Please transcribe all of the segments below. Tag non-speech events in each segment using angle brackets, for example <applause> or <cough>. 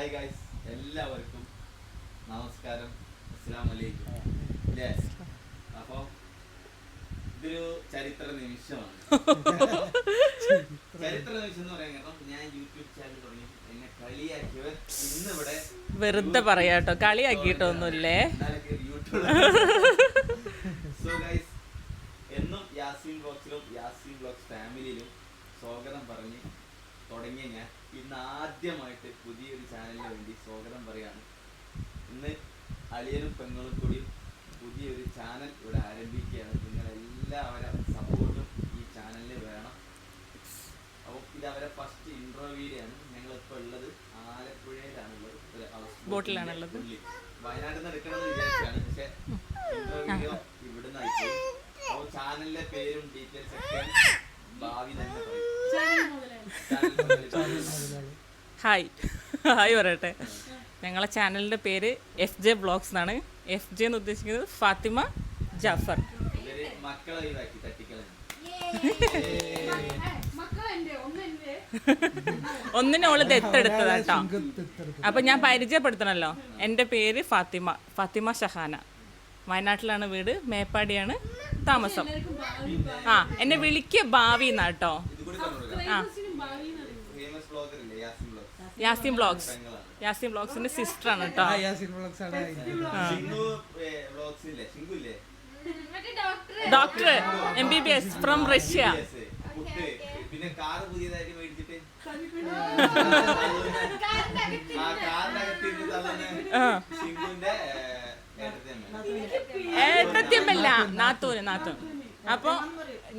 Hi guys എല്ലാവർക്കും നമസ്കാരം. അസ്സാം വലൈക്കും അപ്പോ അപ്പോൾ ഇതൊരു ചരിത്ര നിമിഷമാണ്. <laughs> ചരിത്ര നിമിഷം എന്ന് പറയാൻ കാരണം ഞാൻ യൂട്യൂബ് ചാനൽ തുടങ്ങി. എന്നെ കളിയാക്കിയവർ ഇന്നിവിടെ വെറുതെ പറയാട്ടോ. കളിയാക്കിയിട്ടൊന്നുമില്ലേ? സോ ഗൈസ് <laughs> എന്നും യാസീൻ ബ്ലോഗ്സിലും യാസീൻ ബ്ലോഗ്സ് ഫാമിലിയിലും സ്വാഗതം പറഞ്ഞ് തുടങ്ങിയ ഞാൻ ഇന്ന് ആദ്യമായിട്ട് പുതിയൊരു ചാനലിന് വേണ്ടി സ്വാഗതം പറയാണ്. ഇന്ന് അളിയനും പെങ്ങളും കൂടി പുതിയൊരു ചാനൽ ഇവിടെ ആരംഭിക്കുകയാണ്. നിങ്ങളെല്ലാവരും സപ്പോർട്ടും ഈ ചാനലിൽ വേണം. അപ്പോൾ ഇത് അവരെ ഫസ്റ്റ് ഇൻട്രോ വീഡിയോ ആണ്. ഞങ്ങൾ ഇപ്പോൾ ഉള്ളത് ആലപ്പുഴയിലാണുള്ളത്. ഒരു ഹൗസ് ബോട്ടിലാണുള്ളത്. വയനാട്ടിൽ നിന്ന് എടുക്കണമെന്ന് വിചാരിച്ചാണ്. പക്ഷേ ഇൻട്രോ വീഡിയോ ഇവിടുന്ന് അയച്ചു അപ്പോൾ ചാനലിന്റെ പേരും ഡീറ്റെയിൽസ് ഒക്കെ ഭാവി തന്നെ പറയും. ഹായ്. ഹായ് പറയട്ടെ. ഞങ്ങളെ ചാനലിന്റെ പേര് എഫ് ജെ ബ്ലോഗ്സ് എന്നാണ്. എഫ് ജെ എന്ന് ഉദ്ദേശിക്കുന്നത് ഫാത്തിമ ജാഫർ. ഒന്നിനെ ഓൾ ദത്തെടുത്തതാ കേട്ടോ അപ്പം ഞാൻ പരിചയപ്പെടുത്തണല്ലോ. എന്റെ പേര് ഫാത്തിമ ഫാത്തിമ ഷഹാന. വയനാട്ടിലാണ് വീട് മേപ്പാടിയാണ് താമസം. ആ എന്നെ വിളിക്കുക ഭാവി എന്നാ കേട്ടോ യാസിൻ ബ്ലോഗ് യാസിൻ ബ്ലോഗ്സ്. യാസിൻ ബ്ലോഗ്സിന്റെ സിസ്റ്ററാണ് കേട്ടോ. ബ്ലോഗ്സ് ഇല്ലേ ഷിങ്കു ഇല്ലേ മറ്റേ doctor doctor M B B S from Russia. പിന്നെ പുതിയതായിട്ട് മേടിച്ചിട്ട്? ഏട്ടത്തിയമ്മല്ല നാത്തൂന്. നാത്തൂൻ അപ്പോൾ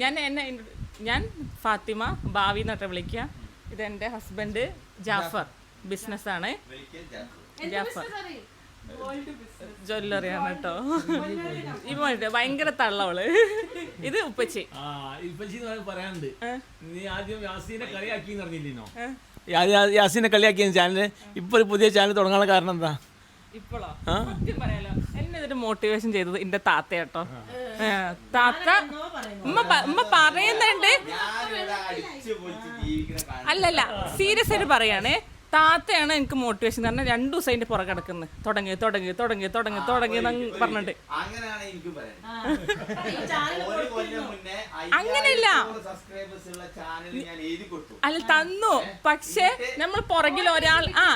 ഞാൻ എന്നെ ഞാൻ ഫാത്തിമ ഭാവി എന്നിട്ട് വിളിക്കുക. ഇതെന്റെ ഹസ്ബൻഡ് ജാഫർ. ബിസിനസ് ആണ്. ജാഫർ. ജ്വല്ലറിയാണ് കേട്ടോ. ഇപ്പൊ ഭയങ്കര തള്ളവൾ ഇത് ഉപ്പച്ചി. പറയാനുണ്ട്. നീ ആദ്യം യാസീനെ കളിയാക്കി പറഞ്ഞില്ലേനോ? യാസീനെ കളിയാക്കിയ ചാനൽ ഇപ്പൊ ഒരു പുതിയ ചാനൽ തുടങ്ങാനുള്ള കാരണം എന്താ? ഇപ്പോഴോ സത്യം പറയാലോ. എന്നെ ഇതിന് മോട്ടിവേഷൻ ചെയ്തത് എന്റെ താത്ത കേട്ടോ. ഏ, താത്ത ഉമ്മ ഉമ്മ പറയുന്നുണ്ട്. അല്ലല്ല സീരിയസ് ആയിട്ട് പറയാണ്. താത്തയാണ് എനിക്ക് മോട്ടിവേഷൻ കാരണം രണ്ടു ദിവസം അതിന്റെ പുറകെ കിടക്കുന്നത് തുടങ്ങി തുടങ്ങി തുടങ്ങി തുടങ്ങി തുടങ്ങി പറഞ്ഞിട്ട്. അങ്ങനെയല്ല. സബ്സ്ക്രൈബേഴ്സ് ഉള്ള ചാനൽ ഞാൻ എഴുതി കൊടുത്തു. അല്ല തന്നു. പക്ഷെ നമ്മൾ പുറകിൽ ഒരാൾ ആ.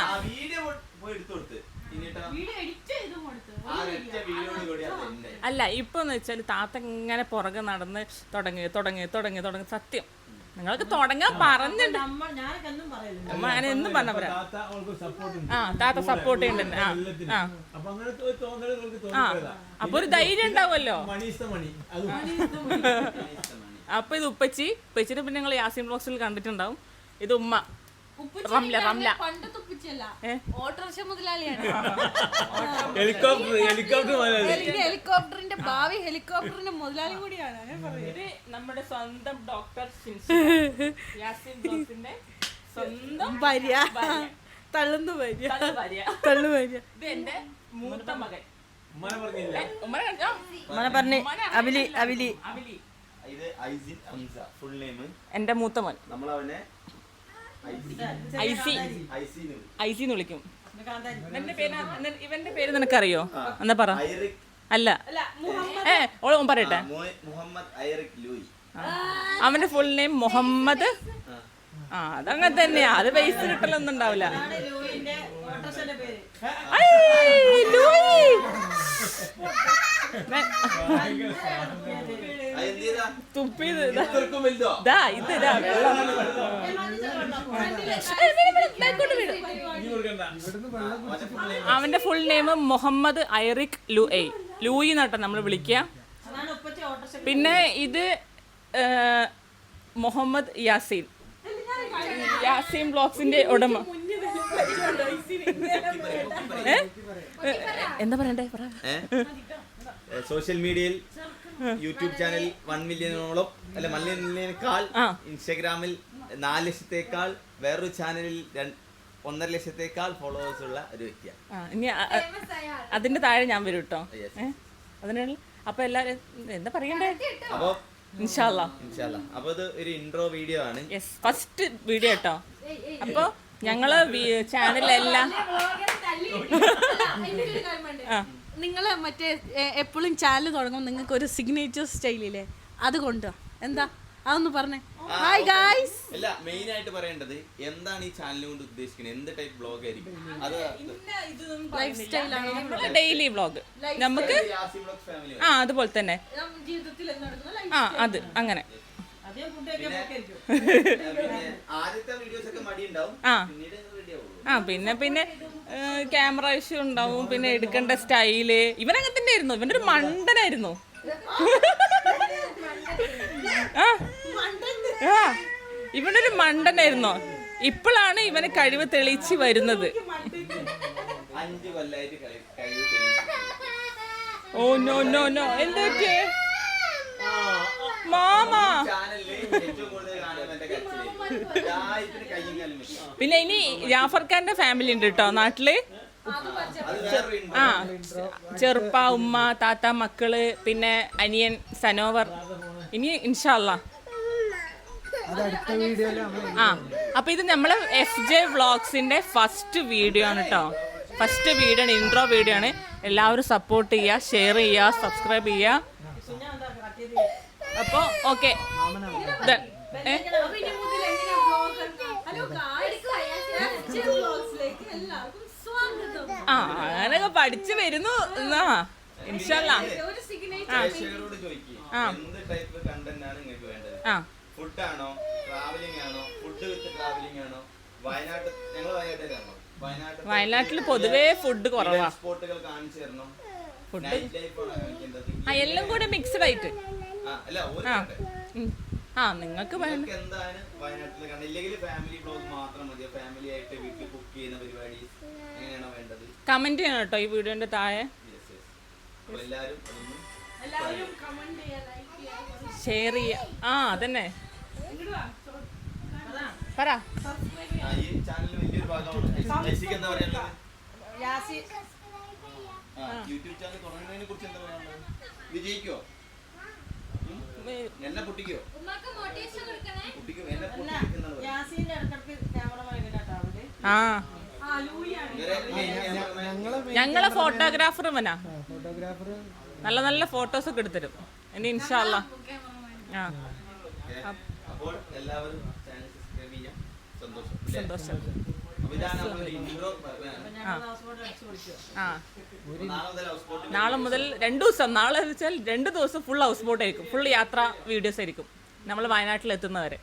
അല്ല ഇപ്പൊ എന്ന് വെച്ചാൽ താത്ത ഇങ്ങനെ പുറകെ നടന്ന് തുടങ്ങി തുടങ്ങി തുടങ്ങി തുടങ്ങി. സത്യം. നിങ്ങൾക്ക് തുടങ്ങാൻ പറഞ്ഞിട്ടുണ്ട്. അമ്മ ഞാൻ എന്നും പറഞ്ഞ പറയാം സപ്പോർട്ട് ഉണ്ട്. ആ താത്ത സപ്പോർട്ട് ചെയ്യുന്നുണ്ട്. ആ ആ. അപ്പൊ അങ്ങനത്തെ ഒരു ധൈര്യം ഉണ്ടാവുമല്ലോ. അപ്പൊ ഇത് ഉപ്പച്ചി ഉപ്പച്ചിനെ പിന്നെ നിങ്ങൾ യാസിൻ ബോക്സിൽ കണ്ടിട്ടുണ്ടാവും. ഇത് ഉമ്മ. റംല, റംല. പണ്ടത്തെ ഉപ്പിച്ചല്ല. ഏ? ഓട്ടോറിക്ഷ മുതലാളിയാണ്. <laughs> ഹെലികോപ്റ്റർ ഹെലികോപ്റ്റർ ഹെലി- ഹെലികോപ്റ്ററിന്റെ ഭാവി ഹെലികോപ്റ്ററിന്റെ മുതലാളി കൂടിയാണ്. ഞാൻ പറയുന്നത്. ഇത് നമ്മുടെ സ്വന്തം ഡോക്ടർ <laughs> യാസിൻ സ്വന്തം ഭാര്യ. തള്ളുന്ന തള്ളുന്നു ഭാര്യ. തള്ള ഭാര്യ. ഇത് എന്റെ മൂത്ത മകൻ. പറഞ്ഞ് അവിലി, അവിലി. എന്റെ മൂത്ത മകൻ നമ്മളവനെ ഐസി എന്ന് വിളിക്കും. ഇവന്റെ പേര് ഇവന്റെ- പേര് നിനക്കറിയോ? എന്നാ പറ? അല്ല. ഏ ഓൾ പറയട്ടെ. ആ, മുഹമ്മദ് ഐറിക് ലൂയി. അവന്റെ ഫുൾ നെയിം മുഹമ്മദ്. ആ. അതങ്ങനെ തന്നെയാ. അത് പൈസ കിട്ടലൊന്നും ഉണ്ടാവില്ല. ലൂയിന്റെ ഓട്ടോറിക്ഷന്റെ പേര് ഐ, ലൂയി. തുപ്പിയത് ഇതാ. ഇത് ഇതാ അവന്റെ ഫുൾ നെയിം മുഹമ്മദ് ഐറിക് ലു എ ലൂയി നട്ട നമ്മൾ വിളിക്കുക പിന്നെ ഇത് മുഹമ്മദ് യാസീൻ. യാസീൻ ബ്ലോക്സിന്റെ ഉടമ. എന്താ പറയണ്ടേ? സോഷ്യൽ മീഡിയയിൽ യൂട്യൂബ് ചാനൽ വൺ മില്യനോളം അല്ല വൺ മില്യനേക്കാൾ ഇൻസ്റ്റാഗ്രാമിൽ നാല് ലക്ഷത്തേക്കാൾ വേറൊരു ചാനലിൽ ഒന്നര ലക്ഷത്തേക്കാൾ ഫോളോവേഴ്സ് ഉള്ള ഒരു വ്യക്തിയാണ് ആ, ഇനി അതിന്റെ താഴെ ഞാൻ വരും കേട്ടോ? അതിനുള്ള അപ്പൊ എല്ലാരും എന്താ പറയണ്ടേ അപ്പൊ അപ്പൊ ഇത് ഒരു ഇൻട്രോ വീഡിയോ ആണ് യെസ് ഫസ്റ്റ് വീഡിയോ കേട്ടോ അപ്പൊ ഞങ്ങൾ ചാനലെല്ലാം നിങ്ങൾ മറ്റേ എപ്പോഴും ചാനൽ തുടങ്ങുമ്പോൾ നിങ്ങൾക്ക് ഒരു സിഗ്നേച്ചർ സ്റ്റൈലില്ലേ അത് കൊണ്ടോ എന്താ? അതൊന്ന് പറഞ്ഞേ. ഹായ് ഗായ്സ് അല്ല മെയിൻ ആയിട്ട് പറയേണ്ടത് എന്താണ് ഈ ചാനൽ കൊണ്ട് ഉദ്ദേശിക്കുന്നത് എന്ത് ടൈപ്പ് ബ്ലോഗ് ആയിരിക്കും? അത് ലൈഫ് സ്റ്റൈലാണോ ഡെയിലി ബ്ലോഗ് നമുക്ക് യാസി ബ്ലോഗ് ഫാമിലി ആ അതുപോലെ തന്നെ. ആ അത് അങ്ങനെ. ആദ്യത്തെ വീഡിയോസ് ഒക്കെ മടി ഉണ്ടാവും ആ. പിന്നീട് ആ പിന്നെ പിന്നെ ക്യാമറ ഇഷ്യൂ ഉണ്ടാവും. പിന്നെ എടുക്കേണ്ട സ്റ്റൈൽ. ഇവൻ അങ്ങനെ തന്നെ ആയിരുന്നു ഇവന്റെ ഒരു മണ്ടനായിരുന്നു. ആ ആ ഇവനൊരു മണ്ടനായിരുന്നു. ഇപ്പോഴാണ് ഇവന് കഴിവ് തെളിയിച്ച് വരുന്നത്. Oh no no no. എന്താ പറ്റിയേ? മാമാ. പിന്നെ ഇനി ജാഫർ ഖാന്റെ ഫാമിലി ഉണ്ട് കേട്ടോ നാട്ടിൽ. ആ ചെറുപ്പ ഉമ്മ താത്ത മക്കൾ പിന്നെ അനിയൻ സനോവർ. ഇനി ഇൻഷാല്ല ആ അപ്പൊ ഇത് നമ്മൾ എഫ് ജെ വ്ളോഗ്സിന്റെ ഫസ്റ്റ് വീഡിയോ ആണ് കേട്ടോ ഫസ്റ്റ് വീഡിയോ ആണ് ഇൻട്രോ വീഡിയോ ആണ്. എല്ലാവരും സപ്പോർട്ട് ചെയ്യുക ഷെയർ ചെയ്യുക സബ്സ്ക്രൈബ് ചെയ്യുക അപ്പോ ഓക്കെ ഹലോ ഗായ്സ് വ്ളോഗ്സിലേക്ക് എല്ലാവർക്കും സ്വാഗതം. ആ അങ്ങനെയൊക്കെ പഠിച്ചു വരുന്നു. എന്നാ ഇൻഷല്ല ടൈപ്പ് കണ്ടന്റ് ആണ് ആ. ട്രാവലിംഗ് ആണോ? ഫുഡ് വിത്ത് ട്രാവലിംഗ് ആണോ? ഞങ്ങൾ വയനാട്ടിലാണോ? വയനാട്ടിൽ പൊതുവേ ഫുഡ് കുറവാ. ഫുഡ് ആ എല്ലാം കൂടെ മിക്സ്ഡ് ആയിട്ട്. ആ അല്ല ഒരു ആ നിങ്ങൾക്ക് വേണ്ട. നിങ്ങൾക്ക് എന്താണ് വയനാട്ടിൽ കണ്ടത്? ഇല്ലെങ്കിൽ ഫാമിലി ബ്ലോഗ് മാത്രം മതി. ഫാമിലി ആയിട്ട് വീട്ടിൽ കുക്ക് ചെയ്യുന്ന പരിപാടി എങ്ങനെയാണോ വേണ്ടത്? കമന്റ് ചെയ്യണം കേട്ടോ ഈ വീഡിയോന്റെ താഴെ. എല്ലാവരും എല്ലാവരും കമന്റ് ചെയ്യാ ലൈക്ക് ചെയ്യാ ഷെയർ ചെയ്യുക ആ അതന്നെ. പറ. ആ, ഈ ചാനലിൽ വലിയൊരു ഭാഗമാണ്. എന്താ പറയാനുള്ളത്? യാസി ആ, യൂട്യൂബ് ചാനൽ തുടങ്ങുന്നതിനെ കുറിച്ച് എന്താ പറയാനുള്ളത്? വിജയിക്കോ? എന്നെ പൊട്ടിക്കോ? ഉമ്മാക്ക് മോട്ടിവേഷൻ കൊടുക്കണേ. പൊട്ടിക്കോ. എന്നെ ആ. ഞങ്ങളെ ഞങ്ങളെ ഫോട്ടോഗ്രാഫർ ഇവനാ. ഫോട്ടോഗ്രാഫർ നല്ല നല്ല ഫോട്ടോസ് ഒക്കെ എടുത്തരും ഇനി ഇൻഷാല്ല ആ. അപ്പോൾ എല്ലാവരും ചാനൽ സബ്സ്ക്രൈബ് ചെയ്യാം. സന്തോഷം. സന്തോഷം. ആ. നാളെ മുതൽ രണ്ട് ദിവസം നാളെ വെച്ചാൽ രണ്ട് ദിവസം ഫുൾ ഹൗസ് ബോട്ട് ആയിരിക്കും. ഫുൾ യാത്ര വീഡിയോസ് ആയിരിക്കും. നമ്മൾ വയനാട്ടിൽ എത്തുന്നവരെ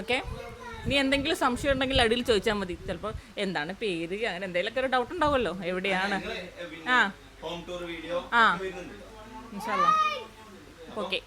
ഓക്കെ ഇനി എന്തെങ്കിലും സംശയം ഉണ്ടെങ്കിൽ അടിയിൽ ചോദിച്ചാൽ മതി. ചിലപ്പോൾ എന്താണ് പേര്? അങ്ങനെ എന്തെങ്കിലുമൊക്കെ ഒരു ഡൗട്ട് ഉണ്ടാവുമല്ലോ. എവിടെയാണ്? ആ ഹോം ടൂർ വീഡിയോ ആ. ഇൻഷാല്ല ഓക്കെ